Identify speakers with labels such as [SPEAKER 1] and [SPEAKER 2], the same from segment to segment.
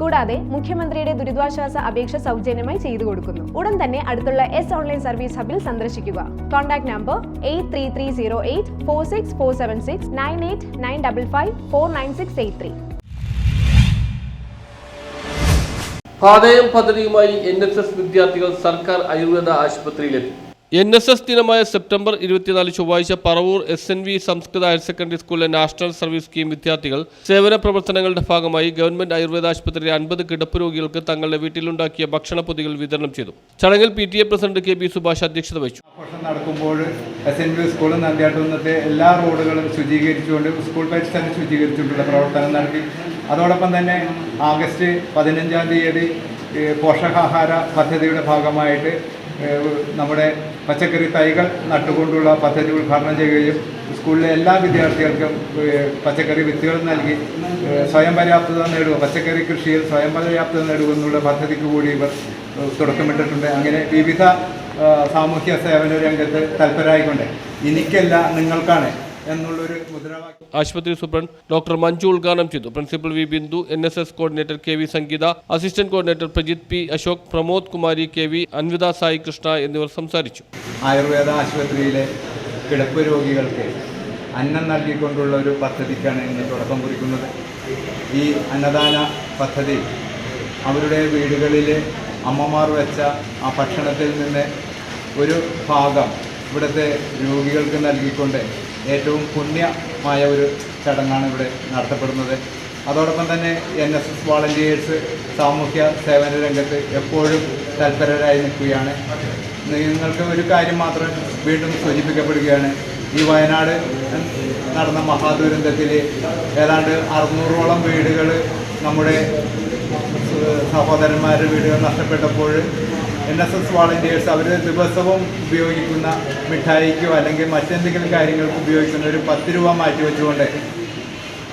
[SPEAKER 1] കൂടാതെ മുഖ്യമന്ത്രിയുടെ ദുരിതാശ്വാസ അപേക്ഷ സൗജന്യമായി ചെയ്തു കൊടുക്കുന്നു. ഉടൻ തന്നെ അടുത്തുള്ള എസ് ഓൺലൈൻ സർവീസ് ഹബിൽ സന്ദർശിക്കുക. Contact number eight three three zero eight four six four seven six nine eight nine double five four nine six eight three
[SPEAKER 2] പാതയം പദ്ധതിയുമായി എൻ എസ് എസ് വിദ്യാർത്ഥികൾ സർക്കാർ ആയുർവേദ ആശുപത്രിയിലെത്തി. എൻ എസ് എസ് ദിനമായ September ഇരുപത്തിനാല് ചൊവ്വാഴ്ച Paravur S N V സംസ്കൃത higher secondary സ്കൂളിലെ national service scheme വിദ്യാർത്ഥികൾ സേവന പ്രവർത്തനങ്ങളുടെ ഭാഗമായി ഗവൺമെന്റ് ആയുർവേദ ആശുപത്രിയിലെ അൻപത് കിടപ്പ് രോഗികൾക്ക് തങ്ങളുടെ വീട്ടിലുണ്ടാക്കിയ ഭക്ഷണ പൊതികൾ വിതരണം ചെയ്തു. ചടങ്ങിൽ P T A president K P Subhash അധ്യക്ഷത വഹിച്ചു.
[SPEAKER 3] നടക്കുമ്പോൾ എസ് എൻ വി സ്കൂളും നന്ദിയാട്ടുന്നത്തെ എല്ലാ റോഡുകളും ശുചീകരിച്ചുകൊണ്ട് സ്കൂൾ പരിസരം ശുചീകരിച്ചുകൊണ്ടുള്ള പ്രവർത്തനം നടത്തി. അതോടൊപ്പം തന്നെ ആഗസ്റ്റ് പതിനഞ്ചാം തീയതി പോഷകാഹാര പദ്ധതിയുടെ ഭാഗമായിട്ട് നമ്മുടെ പച്ചക്കറി തൈകൾ നട്ടുകൊണ്ടുള്ള പദ്ധതി ഉദ്ഘാടനം ചെയ്യുകയും സ്കൂളിലെ എല്ലാ വിദ്യാർത്ഥികൾക്കും പച്ചക്കറി വിത്തുകൾ നൽകി സ്വയം പര്യാപ്തത നേടുക പച്ചക്കറി കൃഷിയിൽ സ്വയം പര്യാപ്തത നേടുക എന്നുള്ള പദ്ധതിക്ക് കൂടി ഇവർ തുടക്കമിട്ടിട്ടുണ്ട്. അങ്ങനെ വിവിധ സാമൂഹ്യ സേവന രംഗത്ത് തൽപരായിക്കൊണ്ട്. എനിക്കല്ല നിങ്ങൾക്കാണ് എന്നുള്ളൊരു മുദ്രാവാക്യം.
[SPEAKER 2] ആശുപത്രി സൂപ്രണ്ട് ഡോക്ടർ മഞ്ജു ഉദ്ഘാടനം ചെയ്തു. Principal V Bindu N S S coordinator K V Sangeetha assistant coordinator Prajith P Ashok Pramod Kumari K V Anvitha Sai Krishna എന്നിവർ സംസാരിച്ചു.
[SPEAKER 3] ആയുർവേദ ആശുപത്രിയിലെ കിടപ്പ് രോഗികൾക്ക് അന്നം നൽകിക്കൊണ്ടുള്ള ഒരു പദ്ധതിക്കാണ് ഇന്ന് തുടക്കം കുറിക്കുന്നത്. ഈ അന്നദാന പദ്ധതി അവരുടെ വീടുകളിൽ അമ്മമാർ വെച്ച ആ ഭക്ഷണത്തിൽ നിന്ന് ഒരു ഭാഗം ഇവിടുത്തെ രോഗികൾക്ക് നൽകിക്കൊണ്ട് ഏറ്റവും പുണ്യമായ ഒരു ചടങ്ങാണ് ഇവിടെ നടത്തപ്പെടുന്നത്. അതോടൊപ്പം തന്നെ എൻ എസ് എസ് വാളണ്ടിയേഴ്സ് സാമൂഹ്യ സേവന രംഗത്ത് എപ്പോഴും തൽപരരായി നിൽക്കുകയാണ്. നിങ്ങൾക്ക് ഒരു കാര്യം മാത്രം വീണ്ടും സൂചിപ്പിക്കപ്പെടുകയാണ്. ഈ വയനാട് നടന്ന മഹാദുരന്തത്തിൽ ഏതാണ്ട് അറുന്നൂറോളം വീടുകൾ നമ്മുടെ സഹോദരന്മാരുടെ വീടുകൾ നഷ്ടപ്പെട്ടപ്പോൾ എൻ എസ് എസ് വാളണ്ടിയേഴ്സ് അവർ ദിവസവും ഉപയോഗിക്കുന്ന മിഠായിക്കോ അല്ലെങ്കിൽ മറ്റെന്തെങ്കിലും കാര്യങ്ങൾക്ക് ഉപയോഗിക്കുന്ന ഒരു പത്ത് രൂപ മാറ്റി വെച്ചുകൊണ്ട്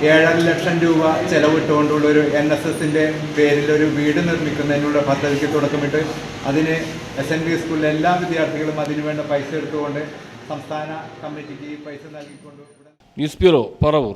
[SPEAKER 3] ഏഴര ലക്ഷം രൂപ ചെലവിട്ടുകൊണ്ടുള്ള ഒരു എൻ എസ് എസിന്റെ പേരിൽ ഒരു വീട് നിർമ്മിക്കുന്നതിനുള്ള പദ്ധതിക്ക് തുടക്കമിട്ട് അതിന് എസ് എൻ ബി സ്കൂളിലെ എല്ലാ വിദ്യാർത്ഥികളും അതിനുവേണ്ട പൈസ എടുത്തുകൊണ്ട് സംസ്ഥാന കമ്മിറ്റിക്ക് ഈ പൈസ നൽകിക്കൊണ്ട്
[SPEAKER 2] ന്യൂസ് ബ്യൂറോ പറവൂർ.